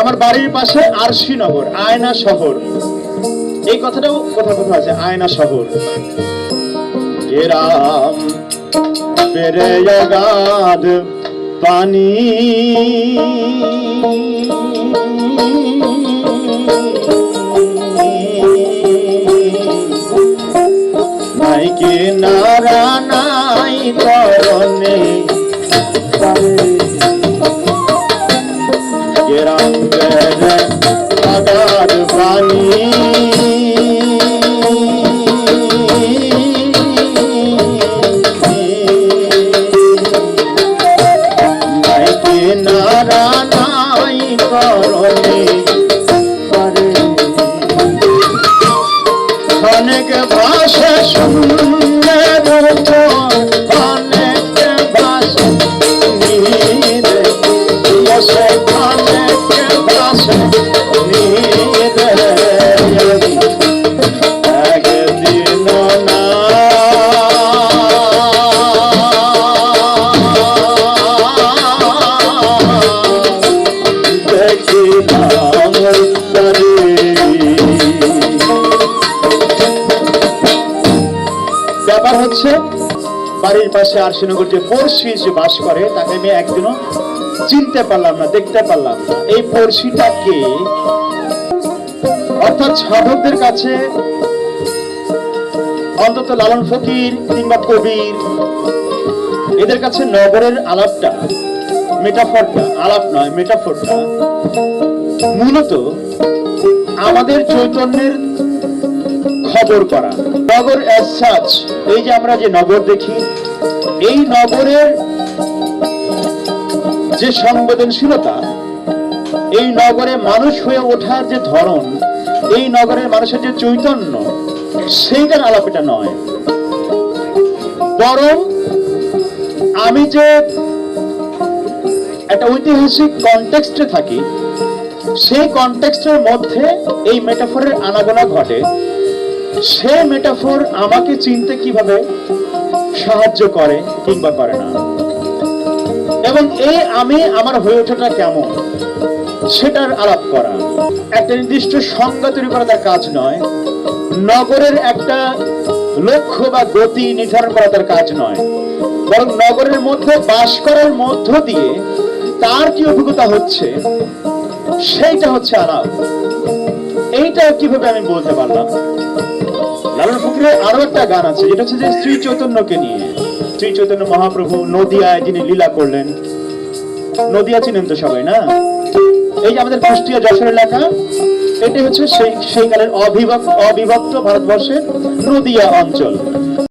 আমার বাড়ির পাশে আরশিনগর আয়না শহর। এই কথাটাও কোথাও কোথাও আছে? আয়না শহর। গেরাম পেরে গাদ, পানি। নাই কি নারা নাই ਮੇਰਾ ਜੈ ਜੈ ਆਕਾਰ ਸਾਨੀ ব্যাপার হচ্ছে, বাড়ির পাশে আরশিনগর যে পড়শি যে বাস করে, তাকে আমি একদিনও চিনতে পারলাম না, দেখতে পারলাম না। এই পড়শিটাকে অর্থাৎ সাধকদের কাছে অন্তত লালন ফকির কিংবা কবির, এদের কাছে নগরের আলাপটা, মেটাফরটা, আলাপ নয়, মেটাফরটা। মূলত আমাদের চৈতন্যের খবর করা। নগর অ্যাজ সাচ এই যে আমরা যে নগর দেখি, এই নগরের যে সংবেদনশীলতা, এই নগরে মানুষ হয়ে ওঠার যে ধরন, এই নগরের মানুষের যে চৈতন্য, সেইটার আলাপ এটা নয়। বরং আমি যে একটা ঐতিহাসিক কনটেক্সটে থাকি, সেই কনটেক্সটের মধ্যে এই মেটাফোরের আনাগোনা ঘটে। সে মেটাফোর আমাকে চিনতে কীভাবে সাহায্য করে কিংবা করে না। এবং এই আমি আমার হয়ে ওঠাটা কেমন, সেটার আলাপ করা। একটা নির্দিষ্ট সংজ্ঞা তৈরি করা তার কাজ নয়। নগরের একটা লক্ষ্য বা গতি নির্ধারণ করা তার কাজ নয়। বরং নগরের মধ্যে বাস করার মধ্য দিয়ে তার কি অভিজ্ঞতা হচ্ছে, সেইটা হচ্ছে আলাপ। এইটা কীভাবে আমি বলতে পারলাম? লালন ফকিরের আরও একটা গান আছে, যেটা হচ্ছে যে শ্রী চৈতন্যকে নিয়ে। শ্রী চৈতন্য মহাপ্রভু নদিয়ায় যিনি লীলা করলেন। নদিয়া চিনেন তো সবাই, না? এই যে আমাদের কুষ্টিয়া যশোর লেখা এটি হচ্ছে সেই সেই কালের অবিভক্ত অবিভক্ত ভারতবর্ষের নদিয়া অঞ্চল।